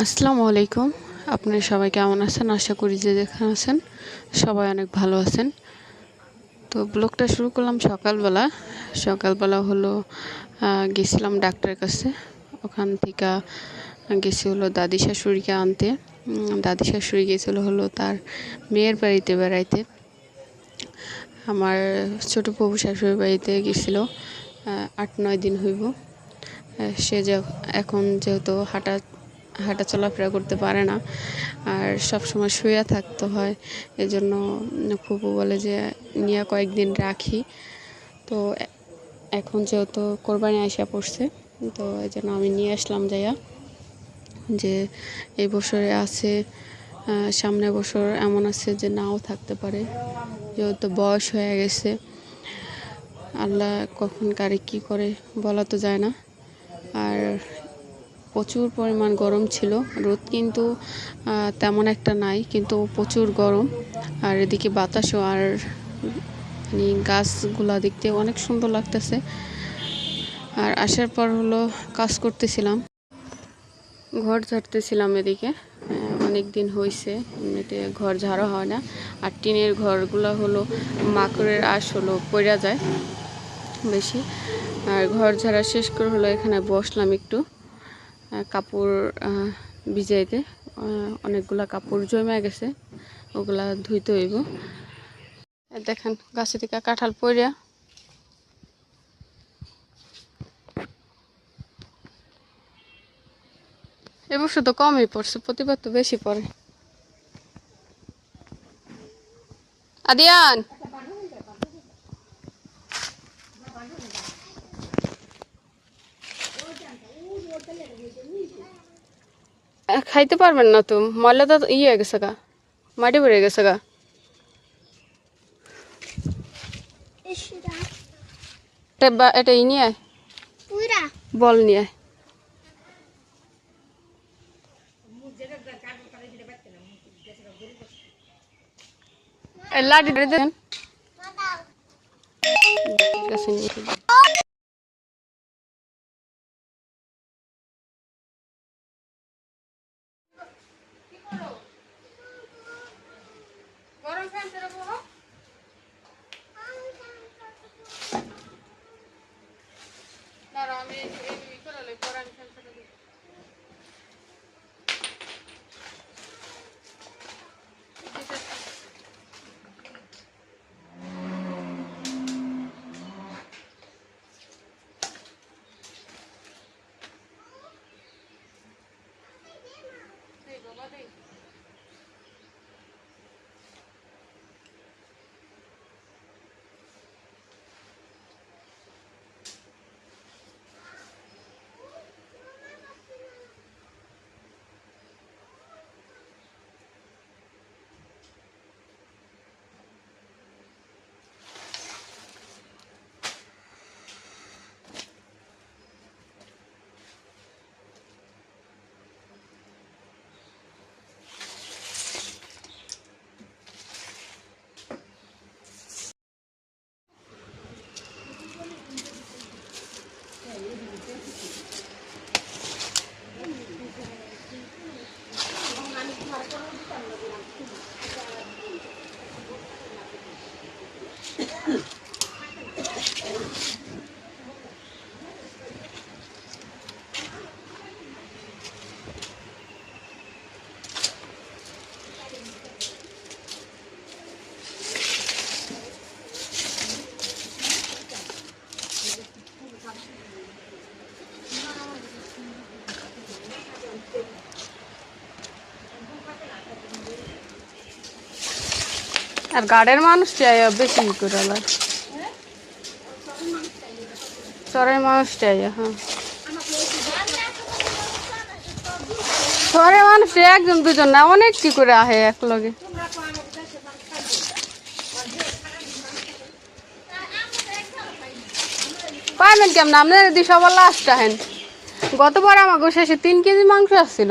আসসালামু আলাইকুম। আপনারা সবাই কেমন আছেন? আশা করি যে যেখানে আছেন সবাই অনেক ভালো আছেন। তো ব্লগটা শুরু করলাম সকালবেলা। সকালবেলা হলো গেছিলাম ডাক্তারের কাছে। ওখান থেকে গেছি হলো দাদি শাশুড়িকে আনতে। দাদি শাশুড়ি গেছিল হলো তার মেয়ের বাড়িতে বেড়াইতে। আমার ছোট প্রভু শাশুড়ির বাড়িতে গেছিল আট নয় দিন হইব। সে যে, এখন যেহেতু হাঁটা হাঁটা চলাফেরা করতে পারে না। আর সব সময় শুয়ে থাকতে হয়। এজন্য ফুপু বলে যে নিয়ে কয়েকদিন রাখি। তো এখন যেহেতু কোরবানি আসিয়া পড়ছে তো এই জন্য আমি নিয়ে আসলাম যাইয়া যে এই বছরে আছে আহ, সামনের বছর এমন আছে যে নাও থাকতে পারে। যেহেতু বয়স হয়ে গেছে আল্লাহ কখন কারে কী করে বলা তো যায় না। আর প্রচুর পরিমাণ গরম ছিল। রোদ কিন্তু তেমন একটা নাই, কিন্তু প্রচুর গরম। আর এদিকে বাতাসও আর মানে গাছগুলা দেখতে অনেক সুন্দর লাগতেছে। আর আসার পর হলো কাজ করতেছিলাম। ঘর ঝাড়তেছিলাম এদিকে। অনেক দিন হয়েছে এমনিতে ঘর ঝাড়া হয় না। আর টিনের ঘরগুলো হলো মাকড়ের আশ হলো পড়া যায় বেশি। আর ঘর ঝাড়া শেষ করে হলো এখানে বসলাম একটু। কাপড় ভিজাইতে অনেকগুলা কাপড় জমে গেছে, ওগুলা ধুইতে হইব। দেখেন, গাছে থেকে কাঁঠাল পড়িয়া এবছর তো কমই পড়ছে, প্রতিবার তো বেশি পড়ে। আদিয়ান আহ, খাইতে পারবেন না তো। ময়লা তো ইয়ে হয়ে গেছে গা। মাটি পড়ে গেছে গা। এটা এটা ই নিয়ে বল নিয়ে লাঠি দেন ঠিক আছে, নিয়ে আসি। দাঁড়াও, আমি করে পরে আমি আর গাড়ের মানুষ চাই বেশি করে চরের মানুষ চাই হ্যাঁ। শহরের মানুষ একজন, দুজন না, অনেক কি করে আহে এক লগে পাইবেন কেমন? আপনার যদি সবার লাস্ট আহেন। গতবার আমার শেষে তিন কেজি মাংস আসছিল।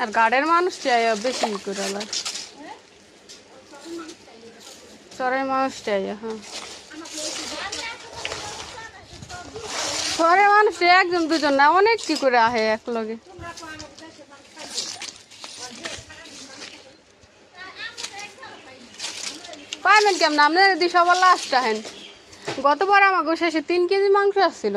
আর গাড়ের মানুষ চাই বেশি করে আবার। চরের মানুষ চাই হ্যাঁ। শহরের মানুষ একজন, দুজন না, অনেক কি করে আহে এক লগে পাইবেন কেমন? আপনার যদি সবার লাস্ট আহেন গতবার আমার শেষে তিন কেজি মাংস আসছিল।